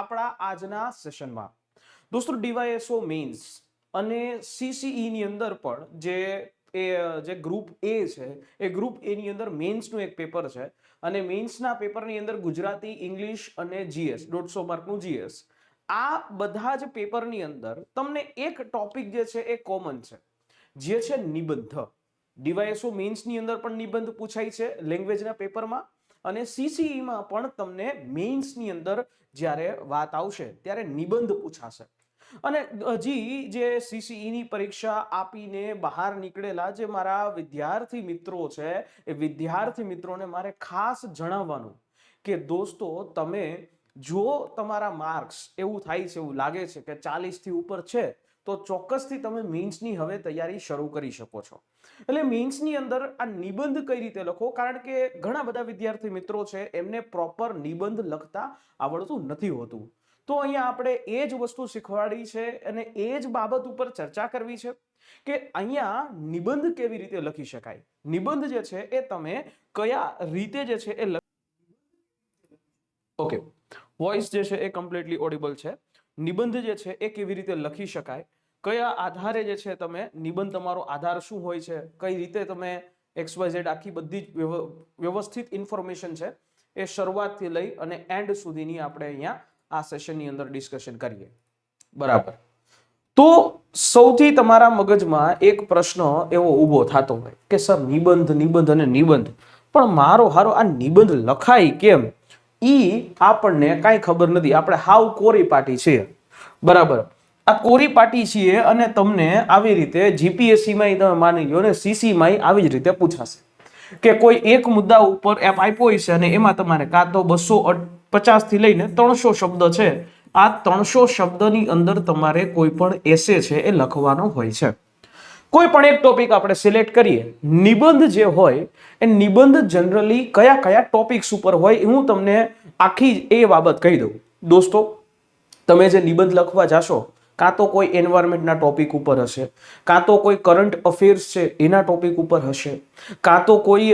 આપણા આજના સેશનમાં દોસ્તો, ડીવાયએસઓ મેન્સ અને સીસીઈની અંદર પણ જે એ, જે ગ્રુપ એ છે, એ ગ્રુપ એની અંદર મેન્સનું એક પેપર છે અને મેન્સના પેપરની અંદર ગુજરાતી ઇંગ્લિશ અને જીએસ દોઢસો માર્કનું જીએસ આ બધા જ પેપરની અંદર તમને એક ટોપિક જે છે એ કોમન છે, જે છે નિબંધ. ડીવાયએસઓ મેન્સની અંદર પણ નિબંધ પૂછાય છે લેંગ્વેજના પેપરમાં અને સીસીઈમાં પણ તમને મેઇન્સની અંદર જ્યારે વાત આવશે, ત્યારે નિબંધ પૂછાશે. અને હજી જે સીસીઈની પરીક્ષા આપીને બહાર નીકળેલા જે મારા વિદ્યાર્થી મિત્રો છે, એ વિદ્યાર્થી મિત્રોને મારે ખાસ જણાવવાનું કે દોસ્તો, તમે જો તમારા માર્ક્સ એવું થાય છે, એવું લાગે છે કે ચાલીસથી ઉપર છે, તો ચોક્કસથી તમે મેઇન્સની હવે તૈયારી શરૂ કરી શકો છો. એટલે મીન્સની અંદર આ નિબંધ કઈ રીતે લખો કારણ કે ઘણા બધા વિદ્યાર્થી મિત્રો છે, એમને પ્રોપર નિબંધ લખતા આવડતું નથી હોતું. તો અહીંયા આપણે એ જ વસ્તુ શીખવાડી છે અને એ જ બાબત ઉપર ચર્ચા કરવી છે કે અહીંયા નિબંધ કેવી રીતે લખી શકાય? નિબંધ જે છે એ તમે કયા રીતે જે છે એ ઓકે વોઇસ જે છે એ કમ્પ્લીટલી ઓડિબલ છે. નિબંધ જે છે એ કેવી રીતે લખી શકાય? કયા આધારે જે છે તમે નિબંધ તમારો આધાર શું હોય છે, કઈ રીતે તમે એક્સ વાય ઝેડ આખી બધી જ વ્યવ- વ્યવસ્થિત ઇન્ફોર્મેશન છે એ શરૂઆતથી લઈ અને એન્ડ સુધીની આપણે અહીંયા આ સેશનની અંદર ડિસ્કશન કરીએ. બરાબર. તો સૌથી તમારા મગજમાં એક પ્રશ્ન એવો ઊભો થતો હોય કે, સર, નિબંધ નિબંધ અને નિબંધ, પણ મારો, હારો, આ નિબંધ લખાય કેમ? ઈ આપણને કાંઈ ખબર નથી. આપણે હાવ કોરી પાટી છીએ. બરાબર. આ કોરી પાટી છીએ અને તમને આવી રીતે જીપીએસસીમાં તમે માની લો ને સીસીમાં આવી જ રીતે પૂછાશે. કે કોઈ એક મુદ્દા ઉપર એપ આપ્યો છે અને એમાં તમારે કાં તો બસો પચાસથી લઈને ત્રણસો શબ્દ છે. આ ત્રણસો શબ્દની અંદર તમારે કોઈ પણ એસે છે એ લખવાનો હોય છે. કોઈ પણ એક ટોપિક આપણે સિલેક્ટ કરીએ. નિબંધ જે હોય, એ નિબંધ જનરલી કયા કયા ટોપિક્સ ઉપર હોય હું તમને આખી એ બાબત કહી દઉં. દોસ્તો, તમે જે નિબંધ લખવા જાશો કાં તો કોઈ એન્વાયરમેન્ટના ટોપિક ઉપર હશે, કાં તો કોઈ કરંટ અફેર્સ છે એના ટોપિક ઉપર હશે, કાં તો કોઈ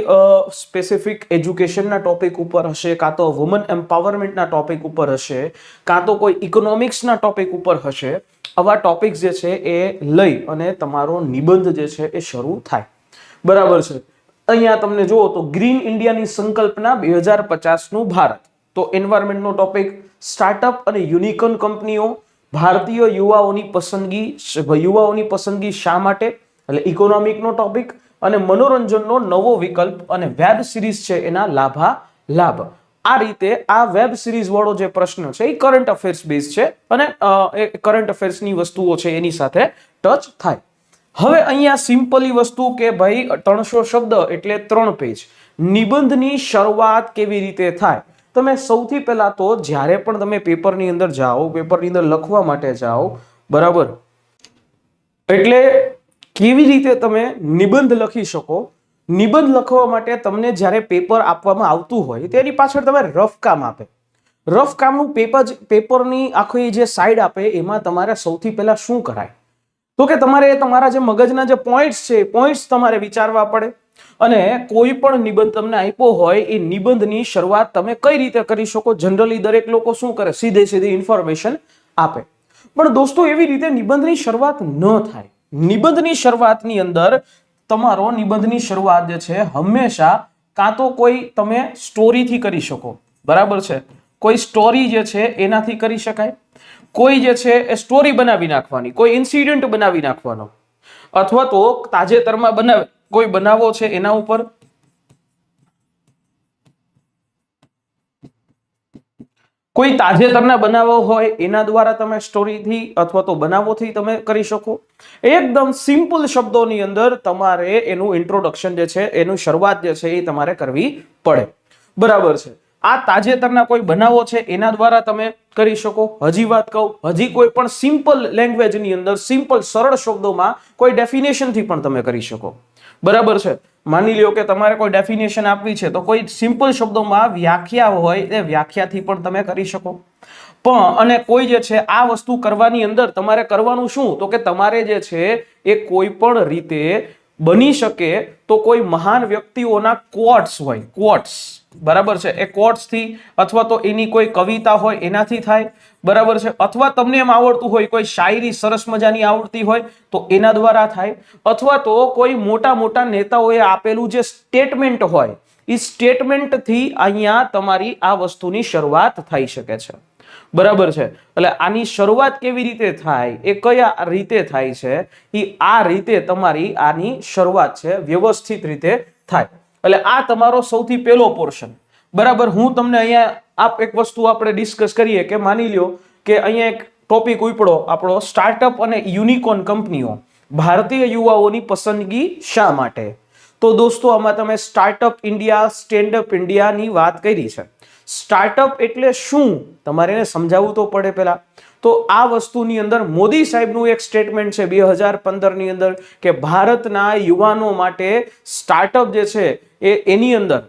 સ્પેસિફિક એજ્યુકેશનના ટોપિક ઉપર હશે, કાં તો વુમન એમ્પાવરમેન્ટના ટોપિક ઉપર હશે, કાં તો કોઈ ઇકોનોમિક્સના ટોપિક ઉપર હશે, આવા ટોપિક્સ જે છે એ લઈ અને તમારો નિબંધ જે છે એ શરૂ થાય. બરાબર છે? અહીંયા તમને જુઓ તો ગ્રીન ઇન્ડિયાની સંકલ્પના બે હજાર પચાસનું ભારત. તો એન્વાયરમેન્ટનો ટોપિક સ્ટાર્ટઅપ અને યુનિકોન કંપનીઓ ભારતીય યુવાઓની પસંદગી યુવાઓની પસંદગી શા માટે? એટલે ઇકોનોમિકનો ટોપિક અને મનોરંજનનો નવો વિકલ્પ અને વેબ સિરીઝ છે એના લાભા લાભ આ રીતે આ વેબ સિરીઝ વાળો જે પ્રશ્ન છે એ કરંટ અફેર્સ બેઝ છે અને કરંટ અફેર્સની વસ્તુઓ છે એની સાથે ટચ થાય. હવે અહીંયા સિમ્પલી વસ્તુ કે ભાઈ ત્રણસો શબ્દ એટલે ત્રણ પેજ નિબંધની શરૂઆત કેવી રીતે થાય? તમે સૌથી પહેલાં તો જ્યારે પણ તમે પેપરની અંદર જાઓ, પેપરની અંદર લખવા માટે જાઓ, બરાબર? એટલે કેવી રીતે તમે નિબંધ લખી શકો? નિબંધ લખવા માટે તમને જ્યારે પેપર આપવામાં આવતું હોય, તેની પાછળ તમે રફ કામ આપે. રફ કામનું પેપર પેપરની આખી જે સાઈડ આપે, એમાં તમારે સૌથી પહેલાં શું કરાય? તો કે તમારે તમારા જે મગજના જે પોઈન્ટ્સ છે પોઈન્ટ્સ તમારે વિચારવા પડે. અને કોઈ પણ નિબંધ તમને આપ્યો હોય, એ નિબંધની શરૂઆત તમે કઈ રીતે કરી શકો? જનરલી દરેક લોકો શું કરે? સીધે સીધી ઇન્ફોર્મેશન આપે. પણ દોસ્તો, એવી રીતે નિબંધની શરૂઆત ન થાય. નિબંધની શરૂઆતની અંદર તમારો નિબંધની શરૂઆત જે છે, હંમેશા કાં તો કોઈ તમે સ્ટોરીથી કરી શકો. બરાબર છે? કોઈ સ્ટોરી જે છે, એનાથી કરી શકાય. કોઈ જે છે, એ સ્ટોરી બનાવી નાખવાની. કોઈ ઇન્સિડન્ટ બનાવી નાખવાનો. અથવા તો તાજેતરમાં બનાવ. કોઈ બનાવો છે એના ઉપર? કોઈ તાજેતરના બનાવો હોય એના દ્વારા તમે સ્ટોરીથી અથવા તો બનાવોથી તમે કરી શકો. એકદમ સિમ્પલ શબ્દોની અંદર તમારે એનું ઇન્ટ્રોડક્શન જે છે, એનું શરૂઆત જે છે એ તમારે કરવી પડે. બરાબર છે. આ તાજેતરના કોઈ બનાવો છે એના દ્વારા તમે કરી શકો. હજી વાત કહું, હજી કોઈ પણ સિમ્પલ લેંગ્વેજની અંદર સિમ્પલ સરળ શબ્દોમાં કોઈ ડેફિનેશનથી પણ તમે કરી શકો. બરાબર છે. માની લ્યો કે તમારે કોઈ ડેફિનેશન આપવી છે, તો કોઈ સિમ્પલ શબ્દોમાં વ્યાખ્યા હોય એ વ્યાખ્યાથી પણ તમે કરી શકો. પણ, અને કોઈ જે છે, આ વસ્તુ કરવાની અંદર તમારે કરવાનું શું? તો કે તમારે જે છે, એ કોઈ પણ રીતે બની શકે તો કોઈ મહાન વ્યક્તિઓના કોટ્સ હોય કોટ્સ બરાબર છે? એ કોટ્સથી અથવા તો એની કોઈ કવિતા હોય, એનાથી થાય. બરાબર છે? અથવા તમને એમ આવડતું હોય, કોઈ શાયરી સરસ મજાની આવડતી હોય, તો એના દ્વારા થાય. અથવા તો કોઈ મોટા મોટા નેતાઓએ આપેલું જે સ્ટેટમેન્ટ હોય એ સ્ટેટમેન્ટથી અહીંયા તમારી આ વસ્તુની શરૂઆત થઈ શકે છે. બરાબર છે? એટલે આની શરૂઆત કેવી રીતે થાય, એ કયા રીતે થાય છે એ આ રીતે તમારી આની શરૂઆત છે, વ્યવસ્થિત રીતે થાય. એટલે આ તમારો સૌથી પહેલો પોર્શન બરાબર? હું તમને અહીંયા આપ એક વસ્તુ આપણે ડિસ્કસ કરીએ કે માની લ્યો કે અહીંયા એક ટોપિક ઉપડો, આપણો સ્ટાર્ટઅપ અને યુનિકોર્ન કંપનીઓ. ભારતીય યુવાઓની પસંદગી શા માટે? તો દોસ્તો, આમાં તમે સ્ટાર્ટઅપ ઇન્ડિયા સ્ટેન્ડઅપ ઇન્ડિયાની વાત કરી છે. સ્ટાર્ટઅપ એટલે શું? તમારે એને સમજાવવું તો પડે પહેલાં. તો આ વસ્તુની અંદર મોદી સાહેબનું એક સ્ટેટમેન્ટ છે બે હજાર પંદરની અંદર કે ભારતના યુવાનો માટે સ્ટાર્ટઅપ જે છે એ એની અંદર,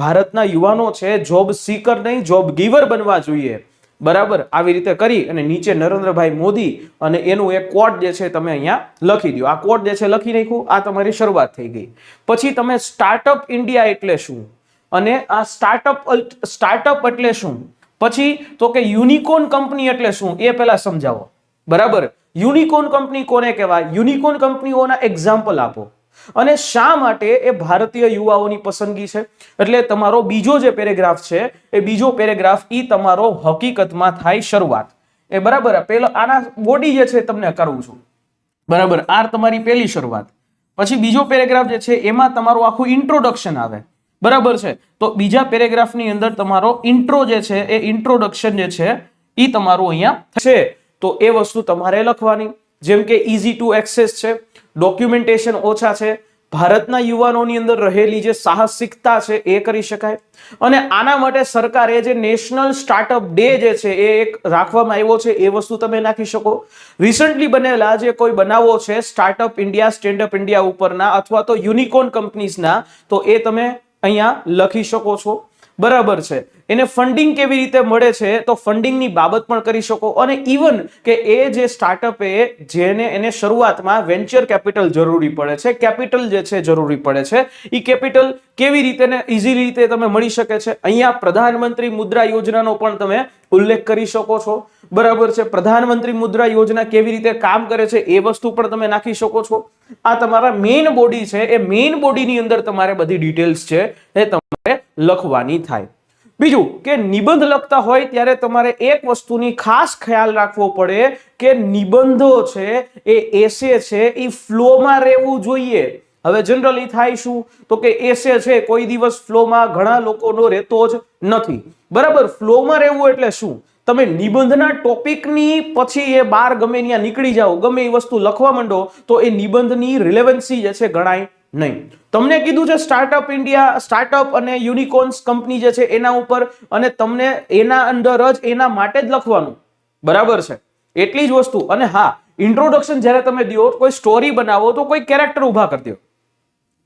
ભારતના યુવાનો છે જોબ સીકર નહીં જોબ ગીવર બનવા જોઈએ. બરાબર? આવી રીતે કરી અને નીચે નરેન્દ્રભાઈ મોદી અને એનું એક કોટ જે છે તમે અહીંયા લખી દો આ કોટ જે છે લખી નાખ્યું? આ તમારી શરૂઆત થઈ ગઈ. પછી તમે સ્ટાર્ટઅપ ઇન્ડિયા એટલે શું? અને આ સ્ટાર્ટઅપ સ્ટાર્ટઅપ એટલે શું? પછી તો કે યુનિકોર્ન કંપની એટલે શું? એ પહેલા સમજાવો. બરાબર? યુનિકોર્ન કંપની કોને કહેવાય? યુનિકોન કંપનીઓના એક્ઝામ્પલ આપો. અને શા માટે એ ભારતીય યુવાઓની પસંદગી છે? એટલે તમારો બીજો જે પેરેગ્રાફ છે, એ બીજો પેરેગ્રાફ ઈ તમારો હકીકતમાં થાય શરૂઆત. એ બરાબર, પેલો આના બોડી જે છે તમને કરું છું. બરાબર આ તમારી પહેલી શરૂઆત. પછી બીજો પેરેગ્રાફ જે છે, એમાં તમારું આખું ઇન્ટ્રોડક્શન આવે. બરાબર છે? તો બીજા પેરેગ્રાફની અંદર તમારો ઇન્ટ્રો જે છે, એ ઇન્ટ્રોડક્શન જે છે એ તમારું અહીંયા છે. તો એ વસ્તુ તમારે લખવાની. જેમ કે ઇઝી ટુ એક્સેસ છે ડોક્યુમેન્ટેશન ઓછા છે. ભારતના યુવાનોની અંદર રહેલી જે સાહસિકતા છે એ કરી શકાય. અને આના માટે સરકારે જે નેશનલ સ્ટાર્ટઅપ ડે જે છે એ એક રાખવામાં આવ્યો છે. એ વસ્તુ તમે નાખી શકો. રિસન્ટલી બનેલા જે કોઈ બનાવો છે સ્ટાર્ટઅપ ઇન્ડિયા સ્ટેન્ડઅપ ઇન્ડિયા ઉપરના અથવા તો યુનિકોર્ન કંપનીઝના તો એ તમે અહીંયા લખી શકો છો. બરાબર છે. એને ફંડિંગ કેવી રીતે મળે છે, તો ફંડિંગની બાબત પણ કરી શકો. અને ઇવન કે એ જે સ્ટાર્ટઅપ જેને એને શરૂઆતમાં વેન્ચર કેપિટલ જરૂરી પડે છે કેપિટલ જે છે જરૂરી પડે છે એ કેપિટલ કેવી રીતે ને ઇઝીલી રીતે તમે મળી શકે છે. અહીંયા પ્રધાનમંત્રી મુદ્રા યોજનાનો પણ તમે ઉલ્લેખ કરી શકો છો. બરાબર છે, પ્રધાનમંત્રી મુદ્રા યોજના કેવી રીતે કામ કરે છે, એ વસ્તુ પણ તમે નાખી શકો છો. આ તમારા મેઇન બોડી છે, એ મેઇન બોડીની અંદર તમારે બધી ડિટેલ્સ છે, એ તમારે લખવાની થાય. બીજું, કે નિબંધ લખતા હોય ત્યારે તમારે એક વસ્તુની ખાસ ખ્યાલ રાખવો પડે કે નિબંધો છે એ એસે છે, એ ફ્લોમાં રહેવું જોઈએ. હવે જનરલી થાય શું? તો કે એસે છે, કોઈ દિવસ ફ્લોમાં ઘણા લોકોનો રહેતો જ નથી. બરાબર? ફ્લોમાં રહેવું એટલે શું? તમે નિબંધના ટોપિકની પછી એ બાર ગમે ત્યાં નીકળી જાઓ, ગમે એ વસ્તુ લખવા માંડો, તો એ નિબંધની રિલેવન્સી જે છે ગણાય નહીં. તમને કીધું છે સ્ટાર્ટઅપ ઇન્ડિયા સ્ટાર્ટઅપ અને યુનિકોર્ન્સ કંપની જે છે એના ઉપર અને તમને એના અંદર જ એના માટે જ લખવાનું. બરાબર છે? એટલી જ વસ્તુ. અને હા ઇન્ટ્રોડક્શન જ્યારે તમે દો કોઈ સ્ટોરી બનાવો, તો કોઈ કેરેક્ટર ઊભા કરી દો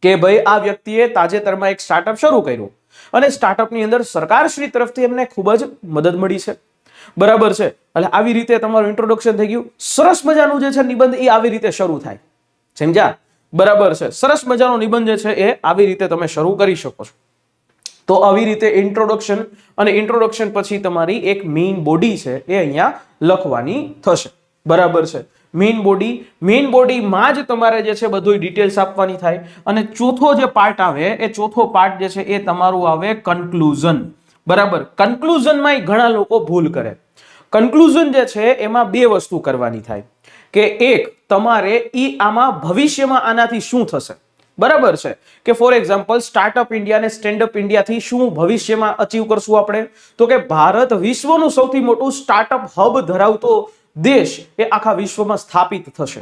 કે ભાઈ, આ વ્યક્તિએ તાજેતરમાં એક સ્ટાર્ટઅપ શરૂ કર્યું. અને સ્ટાર્ટઅપની અંદર સરકારશ્રી તરફથી એમને ખૂબ જ મદદ મળી છે. બરાબર છે? એટલે આવી રીતે તમારું ઇન્ટ્રોડક્શન થઈ ગયું. સરસ મજાનું જે છે નિબંધ એ આવી રીતે શરૂ થાય. સમજ્યા? બરાબર છે. સરસ મજાનો નિબંધ છે એ આવી રીતે તમે શરૂ કરી શકો છો. તો આવી રીતે ઇન્ટ્રોડક્શન અને ઇન્ટ્રોડક્શન પછી તમારી એક મેઇન બોડી છે એ અહીંયા લખવાની થશે. બરાબર છે. મેઇન બોડી મેઇન બોડીમાં જ તમારે જે છે બધું ડિટેલ્સ આપવાની થાય અને ચોથો જે પાર્ટ આવે, એ ચોથો પાર્ટ જે છે એ તમારું આવે કન્ક્લુઝન બરાબર. કન્ક્લુઝનમાં ઘણા લોકો ભૂલ કરે. કન્ક્લુઝન જે છે એમાં બે વસ્તુ કરવાની થાય. કે એક, તમારે ઈ આમાં ભવિષ્યમાં આનાથી શું થશે? બરાબર છે? કે ફોર એક્ઝામ્પલ સ્ટાર્ટઅપ ઇન્ડિયા અને સ્ટેન્ડઅપ ઇન્ડિયાથી શું ભવિષ્યમાં અચીવ કરશું આપણે? તો કે ભારત વિશ્વનું સૌથી મોટું સ્ટાર્ટઅપ હબ ધરાવતો દેશ એ આખા વિશ્વમાં સ્થાપિત થશે.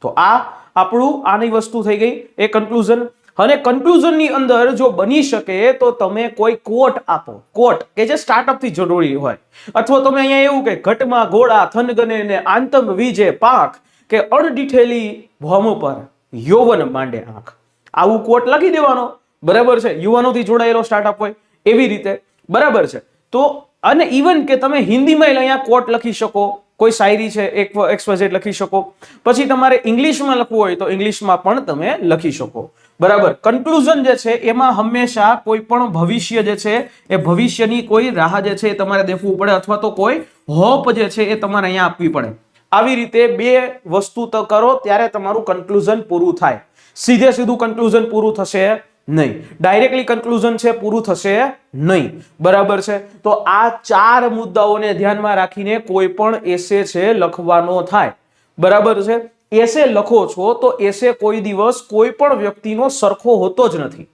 તો આ આપણું આની વસ્તુ થઈ ગઈ. એ કન્ક્લુઝન અને કન્ક્લુઝનની અંદર જો બની શકે તો તમે કોઈ કોટ આપો. કોટ કે જે સ્ટાર્ટઅપથી જરૂરી હોય. અથવા તમે અહીંયા એવું કે ઘટમાં ઘોડા, થનગને ને આંતમ વીજે પાક કે અણડીઠેલી ભમ પર યૌવન માંડે આંખ. આવું કોટ લખી દેવાનો. બરાબર છે? યુવાનોથી જોડાયેલો સ્ટાર્ટઅપ હોય. એવી રીતે. બરાબર છે? તો અને ઇવન કે તમે હિન્દીમાં અહીંયા કોટ લખી શકો. કોઈ શાયરી છે, એક એક્સપ્રેઝેટ લખી શકો. પછી તમારે ઇંગ્લિશમાં લખવું હોય તો ઇંગ્લિશમાં પણ તમે લખી શકો. બરાબર? કન્ક્લુઝન જે છે, એમાં હંમેશા કોઈ પણ ભવિષ્ય જે છે, એ ભવિષ્યની કોઈ રાહ જે છે એ તમારે દેખવું પડે અથવા તો કોઈ હોપ જે છે એ તમારે અહીંયા આપવી પડે. આવી રીતે બે વસ્તુ તો કરો, ત્યારે તમારું કન્ક્લુઝન પૂરું થાય. સીધે સીધું કન્ક્લુઝન પૂરું થશે. નહીં. ડાયરેક્ટલી કન્ક્લુઝન છે, પૂરું થશે નહીં. બરાબર છે? તો આ ચાર મુદ્દાઓને ધ્યાનમાં રાખીને કોઈ પણ એસે છે લખવાનો થાય. બરાબર છે? એસે લખો છો તો એસે કોઈ દિવસ કોઈ પણ વ્યક્તિનો સરખો હોતો જ નથી.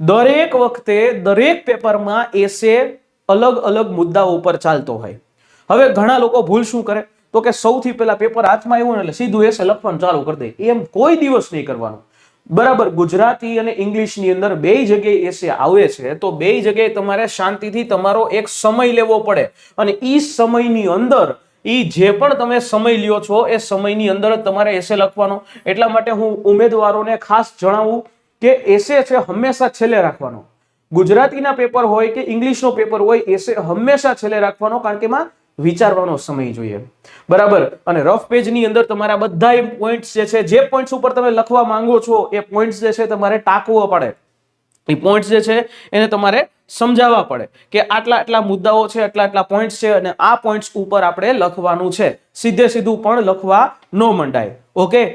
દરેક વખતે દરેક પેપરમાં એસે અલગ અલગ મુદ્દાઓ ઉપર ચાલતો હોય. હવે ઘણા લોકો ભૂલ શું કરે? તો કે સૌથી પહેલા પેપર હાથમાં આવ્યું એટલે સીધું એસે લખવાનું ચાલુ કરી દે. એમ કોઈ દિવસ નહીં કરવાનું. બરાબર, ગુજરાતી અને ઇંગ્લિશની અંદર બે જગ્યાએ એસે આવે છે, તો બે જગ્યાએ તમારે શાંતિથી તમારો એક સમય લેવો પડે. અને એ સમયની અંદર એ જે પણ તમે સમય લ્યો છો, એ સમયની અંદર જ તમારે એસે લખવાનો. એટલા માટે હું ઉમેદવારોને ખાસ જણાવું કે એસે છે હંમેશા છેલ્લે રાખવાનો. ગુજરાતીના પેપર હોય કે ઇંગ્લિશનો પેપર હોય, એસે હંમેશા છેલ્લે રાખવાનો, કારણ કે એમાં વિચારવાનો સમય જોઈએ. બરાબર? અને રફ પેજની અંદર તમારા બધા પોઈન્ટ્સ જે છે, જે પોઈન્ટ્સ ઉપર તમે લખવા માંગો છો, એ પોઈન્ટ્સ જે છે તમારે ટાંકવો પડે. એ પોઈન્ટ્સ જે છે, એને તમારે સમજાવવા પડે કે આટલા આટલા મુદ્દાઓ છે, આટલા આટલા પોઈન્ટ્સ છે અને આ પોઈન્ટ્સ ઉપર આપણે લખવાનું છે. સીધે સીધું પણ લખવા ન મંડાય. ઓકે?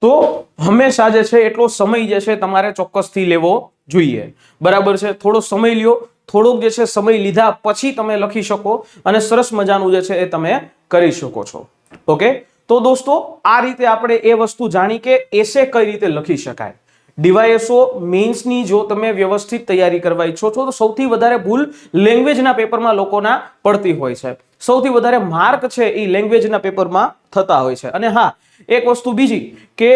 તો હંમેશા જે છે એટલો સમય જે છે તમારે ચોક્કસથી લેવો જોઈએ. બરાબર છે? થોડો સમય લ્યો. થોડોક જે છે સમય લીધા પછી તમે લખી શકો અને સરસ મજાનું જે છે એ તમે કરી શકો છો. ઓકે? તો દોસ્તો, આ રીતે આપણે એ વસ્તુ જાણી કે એસે કઈ રીતે લખી શકાય. ડીવાયએસઓ મેન્સની જો તમે વ્યવસ્થિત તૈયારી કરવા ઈચ્છો છો, તો સૌથી વધારે ભૂલ લેંગ્વેજના પેપરમાં લોકોના પડતી હોય છે. સૌથી વધારે માર્ક છે એ લેંગ્વેજના પેપરમાં થતા હોય છે. અને હા, એક વસ્તુ બીજી, કે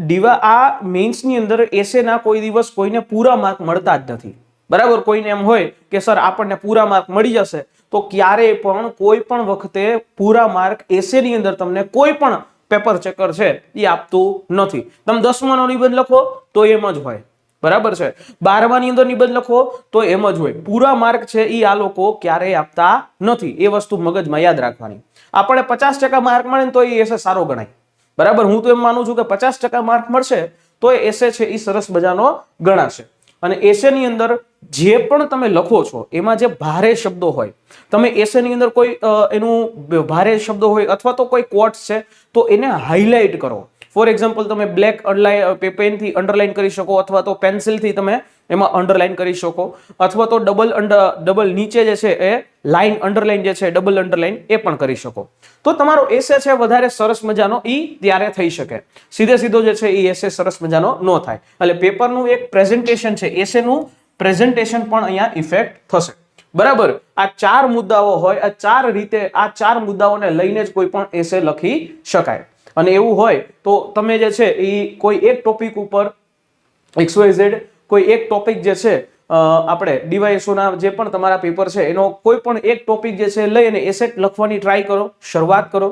ડીવા, આ મેન્સની અંદર એસેના કોઈ દિવસ કોઈને પૂરા માર્ક મળતા જ નથી. બરાબર? કોઈને એમ હોય કે, સર, આપણને પૂરા માર્ક મળી જશે. તો ક્યારેય પણ, કોઈ પણ વખતે પૂરા માર્ક એસેની અંદર તમને કોઈ પણ પેપર ચેકર છે, એ આપતું નથી. તમે દસમાનો નિબંધ લખો તો એમ જ હોય. બરાબર છે? બારમાની અંદર નિબંધ લખો તો એમ જ હોય. પૂરા માર્ક છે એ આ લોકો ક્યારેય આપતા નથી. એ વસ્તુ મગજમાં યાદ રાખવાની. આપણે પચાસ ટકા માર્ક મળે ને તો એ એસે સારો ગણાય. બરાબર? હું તો એમ માનું છું કે પચાસ ટકા માર્ક મળશે તો એસે છે એ સરસ મજાનો ગણાશે. અને એસેની અંદર જે પણ તમે લખો છો, એમાં જે ભારે શબ્દો હોય, તમે એસેની અંદર કોઈ એનું ભારે શબ્દો હોય અથવા તો કોઈ કોટ્સ છે, તો એને હાઇલાઇટ કરો. ફોર એક્ઝામ્પલ તમે બ્લેક પેનથી અંડરલાઇન કરી શકો અથવા તો પેન્સિલથી તમે એમાં અંડરલાઇન કરી શકો. અથવા તો ડબલ અંડર ડબલ નીચે જે છે એ લાઇન અંડરલાઇન જે છે ડબલ અંડરલાઇન એ પણ કરી શકો. તો તમારો એસે છે વધારે સરસ મજાનો, ઈ ત્યારે થઈ શકે. સીધે સીધો જે છે એ એસે સરસ મજાનો ન થાય. એટલે પેપરનું એક પ્રેઝન્ટેશન છે એસેનું પ્રેઝન્ટેશન પણ અહીંયા ઇફેક્ટ થશે. બરાબર? આ ચાર મુદ્દાઓ હોય, આ ચાર રીતે, આ ચાર મુદ્દાઓને લઈને જ કોઈ પણ એસે લખી શકાય. અને એવું હોય તો તમે જે છે એ કોઈ એક ટોપિક ઉપર XYZ કોઈ એક ટોપિક જે છે આપણે ડીવાયએસઓના જે પણ તમારા પેપર છે, એનો કોઈ પણ એક ટોપિક જે છે, લઈ અને એસેટ લખવાની ટ્રાય કરો, શરૂઆત કરો.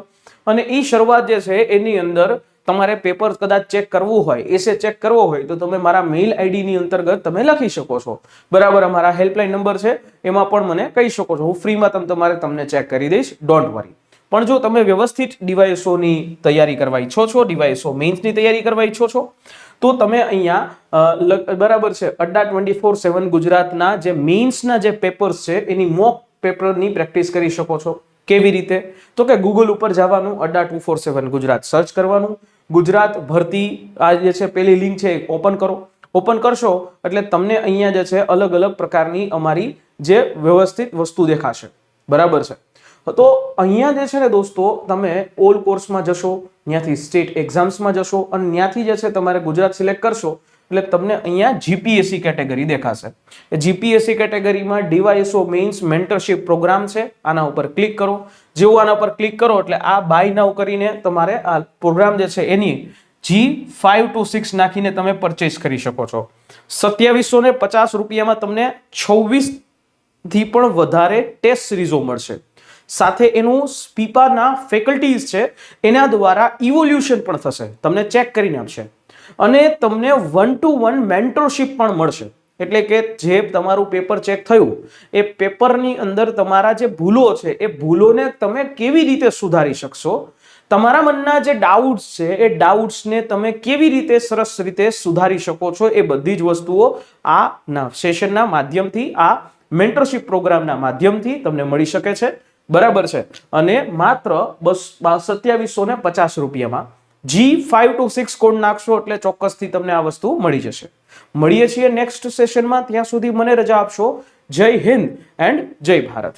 અને એ શરૂઆત જે છે, એની અંદર તમારે પેપર કદાચ ચેક કરવું હોય એસે ચેક કરવો હોય, તો તમે મારા મેઇલ આઈડીની અંતર્ગત તમે લખી શકો છો. બરાબર, અમારા હેલ્પલાઇન નંબર છે, એમાં પણ મને કહી શકો છો. હું ફ્રીમાં તમ, તમારે તમને ચેક કરી દઈશ ડોન્ટ વરી પણ જો તમે વ્યવસ્થિત ડિવાઇસોની તૈયારી કરવા ઈચ્છો છો ડિવાઇસો મેઇન્સની તૈયારી કરવા ઈચ્છો છો તો તમે અહીંયા બરાબર છે, અડ્ડા ટ્વેન્ટી ફોર સેવન ગુજરાતના જે મેઇન્સના જે પેપર્સ છે, એની મોક પેપરની પ્રેક્ટિસ કરી શકો છો. કેવી રીતે? તો કે ગૂગલ ઉપર જવાનું, Adda two four seven Gujarat search કરવાનું. ગુજરાત ભરતી, આ જે છે, પેલી લિંક છે ઓપન કરો. ઓપન કરશો, એટલે તમને અહીંયા જે છે અલગ અલગ પ્રકારની અમારી જે વ્યવસ્થિત વસ્તુ દેખાશે. બરાબર છે. તો અહીંયા જે છે ને દોસ્તો, તમે ઓલ કોર્સમાં જશો, ત્યાંથી સ્ટેટ એક્ઝામ્સમાં જશો અને ત્યાંથી જે છે તમારે ગુજરાત સિલેક્ટ કરશો, એટલે તમને અહીંયા જીપીએસસી કેટેગરી દેખાશે. એ જીપીએસસી કેટેગરીમાં ડીવાયએસઓ મેઇન્સ મેન્ટરશીપ પ્રોગ્રામ છે, આના ઉપર ક્લિક કરો. જેવું આના ઉપર ક્લિક કરો એટલે આ બાય નાવ કરીને તમારે આ પ્રોગ્રામ જે છે એની જી ફાઈવ ટુ સિક્સ નાખીને તમે પરચેસ કરી શકો છો. સત્યાવીસો ને પચાસ રૂપિયામાં તમને છવ્વીસથી પણ વધારે ટેસ્ટ સિરીઝો મળશે. સાથે એનું સ્પીપાના ફેકલ્ટીઝ છે, એના દ્વારા ઇવોલ્યુશન પણ થશે. તમને ચેક કરીને આપશે. અને તમને વન ટુ વન મેન્ટરશીપ પણ મળશે. એટલે કે જે તમારું પેપર ચેક થયું, એ પેપરની અંદર તમારા જે ભૂલો છે, એ ભૂલોને તમે કેવી રીતે સુધારી શકશો? તમારા મનના જે ડાઉટ્સ છે, એ ડાઉટ્સને તમે કેવી રીતે સરસ રીતે સુધારી શકો છો? એ બધી જ વસ્તુઓ આ સેશનના માધ્યમથી, આ મેન્ટરશીપ પ્રોગ્રામના માધ્યમથી તમને મળી શકે છે. બરાબર છે. અને માત્ર સત્યાવીસો ને પચાસ રૂપિયામાં G five two six code નાખશો એટલે ચોક્કસથી તમને આ વસ્તુ મળી જશે. મળીએ છીએ નેક્સ્ટ સેશનમાં. ત્યાં સુધી મને રજા આપશો. જય હિન્દ એન્ડ જય ભારત.